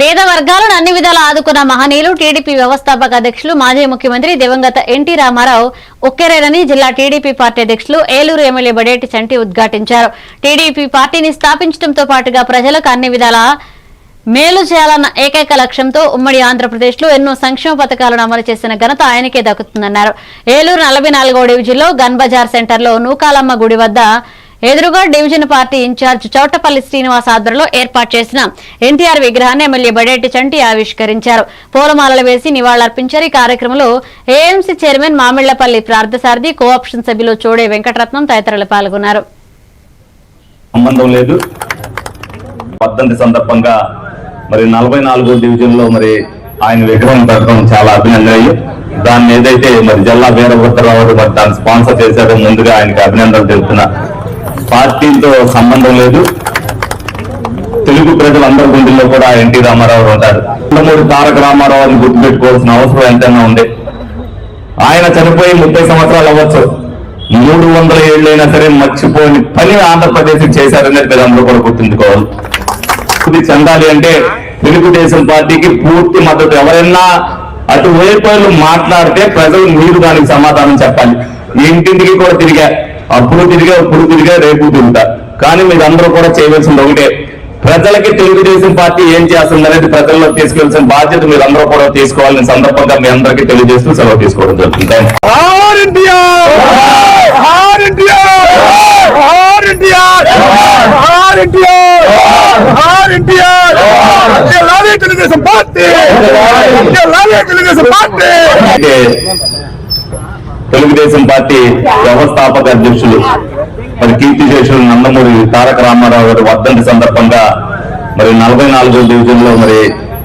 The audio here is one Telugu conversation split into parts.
పేద వర్గాలను అన్ని విధాలు ఆదుకున్న మహనీయులు టీడీపీ వ్యవస్థాపక అధ్యక్షులు మాజీ ముఖ్యమంత్రి దివంగత ఎన్టీ రామారావు ఒక్కరేనని జిల్లా టీడీపీ పార్టీ అధ్యక్షులు ఏలూరు ఎమ్మెల్యే బడేటి చంటి ఉద్ఘాటించారు. టీడీపీ పార్టీని స్థాపించడంతో పాటుగా ప్రజలకు అన్ని విధాల మేలు చేయాలన్న ఏకైక లక్ష్యంతో ఉమ్మడి ఆంధ్రప్రదేశ్లో ఎన్నో సంక్షేమ పథకాలను అమలు చేసిన ఘనత ఆయనకే దక్కుతుందన్నారు. ఏలూరు నలభై నాలుగో డివిజన్లో గన్ బజార్ సెంటర్లో నూకాలమ్మ గుడి వద్ద ఎదురుగా division party incharge Chowtapalli Srinivas ఆధ్వర్యంలో ఏర్పాటు చేసిన ఎన్టీఆర్ విగ్రహాన్ని ఎమ్మెల్యే బడేటి చంటి ఆవిష్కరించారు. పూలమాలలు వేసి నివాళులర్పించారు. ఈ కార్యక్రమంలో AMC chairman Mamillapalli Parthasarathi cooption సభ్యులు చోడే వెంకటరత్నం తదితరులు పాల్గొన్నారు. సంబంధం లేదు. వర్ధంతి సందర్భంగా మరి నలభై నాలుగో డివిజన్ మరి ఆయన విగ్రహం పెట్టడం చాలా అభినందనీయం. దాన్ని ఏదైతే మరి జిల్లా వీరభద్రరావు మరి దాన్ని స్పాన్సర్ చేశారో ముందుగా ఆయనకి అభినందనలు తెలుపుతున్నా. పార్టీతో సంబంధం లేదు. తెలుగు ప్రజలందరి గుండెల్లో కూడా ఎన్టీ రామారావు ఉంటారు నందమూరి తారక రామారావుని గుర్తుపెట్టుకోవాల్సిన అవసరం ఎంతైనా ఉంది ఆయన చనిపోయి ముప్పై సంవత్సరాలు అవ్వచ్చు. మూడు వందల ఏళ్ళైనా సరే మర్చిపోని పని ఆంధ్రప్రదేశ్ చేశారనేది మీరు అందరూ కూడా గుర్తుంచుకోవాలి. ఇది చెందాలి అంటే తెలుగుదేశం పార్టీకి పూర్తి మద్దతు. ఎవరైనా అటు వైపు మాట్లాడితే ప్రజలు మీరు దానికి సమాధానం చెప్పాలి. ఇంటింటికి కూడా తిరిగా అప్పుడు తిరిగా ఇప్పుడు తిరిగా రేపు తిరుగుతా కానీ మీరు అందరూ కూడా చేయవలసింది ఒకటే. ప్రజలకి తెలుగుదేశం పార్టీ ఏం చేస్తుంది అనేది ప్రజల్లో తీసుకెళ్ళాల్సిన బాధ్యత మీరు అందరూ కూడా తీసుకోవాలని సందర్భంగా మీ అందరికీ తెలియజేస్తూ సెలవు తీసుకోవడం జరుగుతుంది. తెలుగుదేశం పార్టీ లాగే తెలుగుదేశం పార్టీ తెలుగుదేశం పార్టీ వ్యవస్థాపక అధ్యక్షులు మరి కీర్తిశేషులు నందమూరి తారక రామారావు గారి వర్ధంతి సందర్భంగా మరి నలభై నాలుగో డివిజన్లో మరి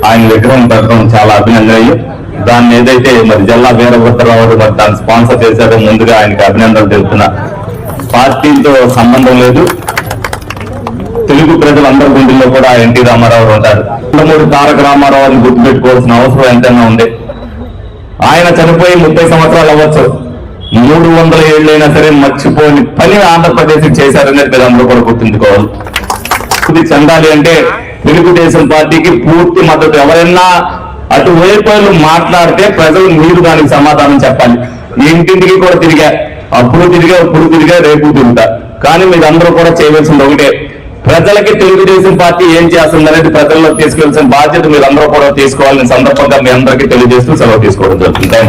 ఆయన విగ్రహం పెట్టడం చాలా అభినందనీయం. దాన్ని ఏదైతే మరి జిల్లా వీరభద్రరావు గారు మరి దాన్ని స్పాన్సర్ చేశారో ముందుగా ఆయనకి అభినందనలు తెలుపుతున్నా. పార్టీతో సంబంధం లేదు. తెలుగు ప్రజలందరి గుండెల్లో కూడా ఎన్టీ రామారావు ఉంటారు. నందమూరి తారక రామారావుని గుర్తుపెట్టుకోవాల్సిన అవసరం ఎంతైనా ఉంది ఆయన చనిపోయి ముప్పై సంవత్సరాలు అవ్వచ్చు. మూడు వందల ఏళ్ళైనా సరే మర్చిపోని పని ఆంధ్రప్రదేశ్ చేశారనేది మీరు అందరూ కూడా గుర్తుంచుకోవాలి. ఇది చెందాలి అంటే తెలుగుదేశం పార్టీకి పూర్తి మద్దతు ఎవరైనా అటు వైపు మాట్లాడితే ప్రజలు మీరు దానికి సమాధానం చెప్పాలి. ఇంటింటికి కూడా తిరిగా అప్పుడు తిరిగా ఇప్పుడు తిరిగా రేపు తిరుగుతా. కానీ మీరు అందరూ కూడా చేయవలసింది ఒకటే. ప్రజలకి తెలుగుదేశం పార్టీ ఏం చేస్తుంది అనేది ప్రజల్లో తీసుకెళ్ళాల్సిన బాధ్యత మీరు అందరూ కూడా తీసుకోవాలని సందర్భంగా మీ అందరికీ తెలియజేస్తూ సెలవు తీసుకోవడం జరుగుతుంది.